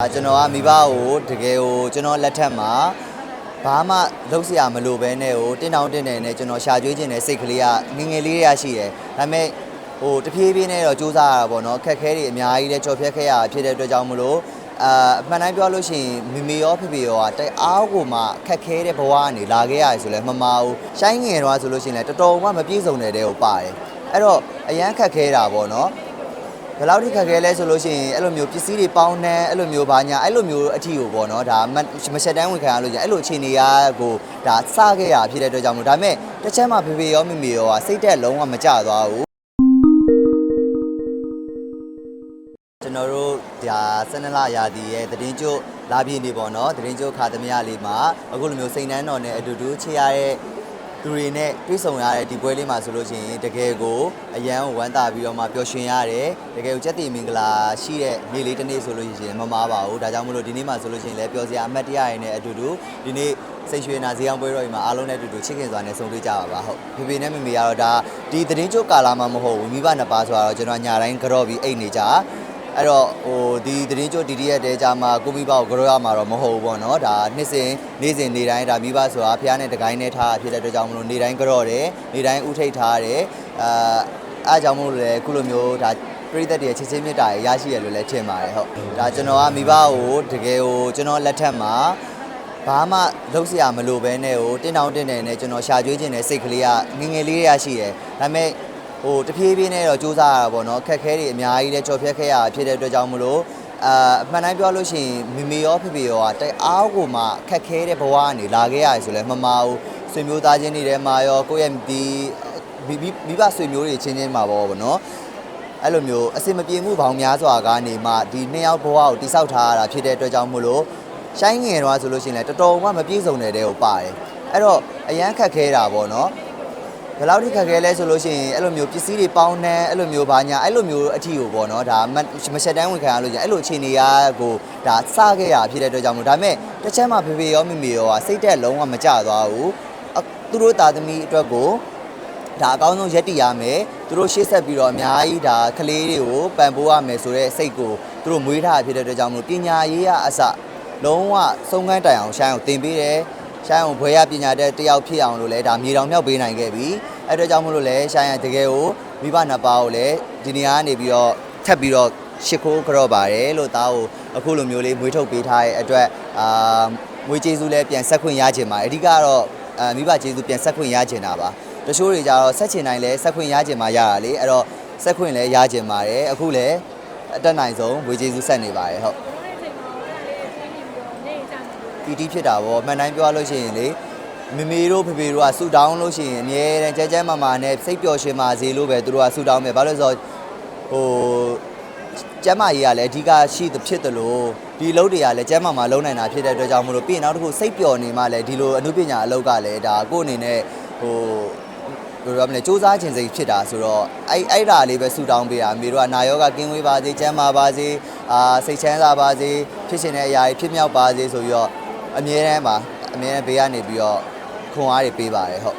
ကျွန်တော်ကမိဘကိုတကယ်ကိုကျွန်တော်လက်ထက်မှာဘာမှလုပ်စရာမလိုဘဲနဲ့ဟိုတင်းတောင်းတင်းနေနဲ့ကျွန်တော်ရှာကျွေးခြင်းနဲ့စိတ်ကလေးကငငယ်လေးရရှိတယ်။ဒါပေမဲ့ဟိုတဖြည်းဖြည်းနဲ့တော့စူးစမ်းရတာပေါ့နော်။အခက်အခဲတွေအများကြီးနဲ့ကြော်ဖြတ်ခဲ့ရတာဖြစ်တဲ့အတွက်ကြောင့်မလို့အာအမှန်တိုင်းပြောလို့ရှိရင်မိမေရောဖေဖေရောကတအားကိုမှခက်ခဲတဲ့ဘဝကနေလာခဲ့ရတယ်ဆိုလဲမမဘူး။ရှိုင်းငယ်တော့ဆိုလို့ရှိရင်လည်းတော်တော်မှမပြည့်စုံတဲ့တဲကိုပါတယ်။အဲ့တော့အရန်ခက်ခဲတာပေါ့နော်။ ဘယ်လောက်ထိခက်ခဲလဲဆိုလို့ရှိရင်အဲ့လိုမျိုးပစ္စည်းတွေပေါင်းနှမ်းအဲ့လိုမျိုးဘာညာအဲ့လိုမျိုးအထီကိုပေါ့နော်ဒါမမဆက်တန်းဝင်ခံရလို့ကြာအဲ့လိုအခြေအနေရကိုဒါစခဲ့ရဖြစ်တဲ့အတွက်ကြောင့်မို့ဒါပေမဲ့တစ်ချက်မှဖေဖေရောမိမိရောကစိတ်တက်လုံးဝမကြသွားဘူးကျွန်တော်တို့ဒါ12လရာသီရဲ့သတင်းကျုပ်လာပြည့်နေပေါ့နော်သတင်းကျုပ်ခါသမယလေးမှာအခုလိုမျိုးစိန်နှန်းတော်နဲ့အတူတူချေရတဲ့ သူတွေနဲ့တွေ့ဆုံရတဲ့ဒီပွဲလေးမှာဆိုလို့ရှိရင်တကယ်ကိုအရန်ကိုဝမ်းသာပြီးတော့မှပျော်ရွှင်ရတယ်တကယ်ကိုစက်တီမင်္ဂလာရှိတဲ့နေ့လေးတစ်နေ့ဆိုလို့ရှိရင်မမားပါဘူးဒါကြောင့်မို့လို့ဒီနေ့မှာဆိုလို့ရှိရင်လည်းပျော်စရာအမှတ်တရရနဲ့အတူတူဒီနေ့စိတ်ရွှေနာဈေးအောင်ပွဲတော်ကြီးမှာအားလုံးနဲ့အတူတူချစ်ခင်စွာနဲ့ဆုံတွေ့ကြပါပါဟုတ်ဖေဖေနဲ့မမေကတော့ဒါဒီသတင်းကျုပ်ကာလာမှာမဟုတ်ဘူးမိဘနှစ်ပါးဆိုတော့ကျွန်တော်ညာတိုင်းကြော့ပြီးအိတ်နေကြ အဲ့တော့ဟိုဒီသတင်းကြို DDF တဲကြမှာကိုမိဘကိုကြောရမှာတော့မဟုတ်ဘူးပေါ့နော်ဒါနှစ်စဉ်နေ့စဉ်နေတိုင်းဒါမိဘဆိုတာဖះနဲ့တကိုင်းနဲ့ထားဖြစ်တဲ့အတွက်ကြောင့်မလို့နေတိုင်းကြောတယ်နေတိုင်းဥထိတ်ထားတယ်အာအားကြောင့်မလို့လည်းခုလိုမျိုးဒါပြိသက်တွေချစ်ချင်းမြတ်တာရရရှိရလို့လည်းထင်ပါတယ်ဟုတ်ဒါကျွန်တော်ကမိဘကိုတကယ်ကိုကျွန်တော်လက်ထက်မှာဘာမှလုံးစရာမလိုဘဲနဲ့ဟိုတင်းတောင်းတင်းတယ်နဲ့ကျွန်တော်ရှာကြွေးခြင်းနဲ့စိတ်ကလေးကငငယ်လေးရရှိတယ်ဒါပေမဲ့ ဟိုတဖြည်းဖြည်းနဲ့တော့စူးစမ်းရတာပေါ့နော်ခက်ခဲတွေအများကြီးလည်းကြော်ဖြတ်ခဲ့ရတာဖြစ်တဲ့အတွက်ကြောင့်မလို့အာအမှန်တိုင်းပြောလို့ရှိရင်မိမိရောဖေဖေရောကတိုက်အားကိုမှခက်ခဲတဲ့ဘဝကနေလာခဲ့ရတယ်ဆိုလဲမမဘူးဆွေမျိုးသားချင်းတွေထဲမှာရောကိုယ့်ရဲ့ဒီမိမိမိဘဆွေမျိုးတွေချင်းချင်းမှာပေါ့ဗောနော်အဲ့လိုမျိုးအစင်မပြေမှုပေါင်းများစွာကနေမှဒီနှစ်ယောက်ဘဝကိုတိဆောက်ထားရတာဖြစ်တဲ့အတွက်ကြောင့်မလို့ရှိုင်းငယ်တော့ဆိုလို့ရှိရင်လည်းတော်တော်မှမပြည့်စုံတဲ့တဲ့ကိုပါတယ်အဲ့တော့အရန်ခက်ခဲတာပေါ့နော် ဘယ်လောက်ထိခက်ခဲလဲဆိုလို့ရှိရင်အဲ့လိုမျိုးပစ္စည်းတွေပေါင်းနှမ်းအဲ့လိုမျိုးဘာညာအဲ့လိုမျိုးအထီကိုပေါ့နော်ဒါမမဆက်တန်းဝင်ခံရလို့ကြာအဲ့လိုအခြေအနေရကိုဒါစခဲ့ရဖြစ်တဲ့အတွက်ကြောင့်မို့ဒါပေမဲ့တစ်ချက်မှဖေဖေရောမိမိရောကစိတ်တက်လုံးဝမကြသွားဘူးအသူတို့သားသမီးအတွက်ကိုဒါအကောင်းဆုံးရက်တည်ရမယ်သူတို့ရှေ့ဆက်ပြီးတော့အများကြီးဒါကလေးတွေကိုပံ့ပိုးရမယ်ဆိုတဲ့စိတ်ကိုသူတို့မွေးထားတာဖြစ်တဲ့အတွက်ကြောင့်မို့ပညာရေးရအစလုံးဝစုံကန်းတိုင်အောင်ရှိုင်းအောင်သင်ပေးတယ်ရှိုင်းအောင်ဘွဲရပညာတဲ့တယောက်ဖြစ်အောင်လို့လဲဒါမြေတောင်မြောက်ပေးနိုင်ခဲ့ပြီ အဲ့အတွက်ကြောင့်မို့လို့လဲရှိုင်းရတကယ်ကိုမိဘနှစ်ပါးကိုလည်းဒီနေရာကနေပြီးတော့ထပ်ပြီးတော့ရှ िख ိုးကြော့ပါတယ်လို့သားကိုအခုလိုမျိုးလေးမွေးထုတ်ပေးထားတဲ့အတွက်အာမွေးကျေးဇူးလည်းပြန်ဆက်ခွင့်ရခြင်းပါအဓိကတော့အာမိဘကျေးဇူးပြန်ဆက်ခွင့်ရခြင်းတာပါတချို့တွေကြတော့ဆက်ချင်တိုင်းလဲဆက်ခွင့်ရခြင်းမှာရတာလေအဲ့တော့ဆက်ခွင့်လည်းရခြင်းပါတယ်အခုလည်းအတက်နိုင်ဆုံးမွေးကျေးဇူးဆက်နေပါတယ်ဟုတ်ပီတီဖြစ်တာပေါ့မှန်တိုင်းပြောရလို့ရှိရင်လေ မမေတို့ဖေဖေတို့ကဆူတောင်းလို့ရှိရင်အမြဲတမ်းကြဲကြဲမာမာနဲ့စိတ်ပျော်ရွှင်ပါစေလို့ပဲသူတို့ကဆူတောင်းမယ်ဘာလို့လဲဆိုတော့ဟိုကျမ်းမာရေးကလည်းအဓိကရှိသဖြစ်တယ်လို့ဒီအလုပ်တွေကလည်းကျမ်းမာမာလုံးနိုင်တာဖြစ်တဲ့အတွက်ကြောင့်မလို့ပြီးရင်နောက်တစ်ခုစိတ်ပျော်နေမှလည်းဒီလိုအမှုပညာအလုပ်ကလည်းဒါကိုယ့်အနေနဲ့ဟိုဘယ်လိုရမလဲစူးစမ်းခြင်းစိတ်ဖြစ်တာဆိုတော့အဲ့အဲ့ဒါလေးပဲဆူတောင်းပေးတာအမေတို့ကနာယောဂကင်းဝေးပါစေကျမ်းမာပါစေအာစိတ်ချမ်းသာပါစေဖြစ်ရှင်တဲ့အရာတွေဖြစ်မြောက်ပါစေဆိုပြီးတော့အမြဲတမ်းပါအမြဲတမ်းဘေးကနေပြီးတော့ ခွန်အားတွေပေးပါတယ်ဟုတ်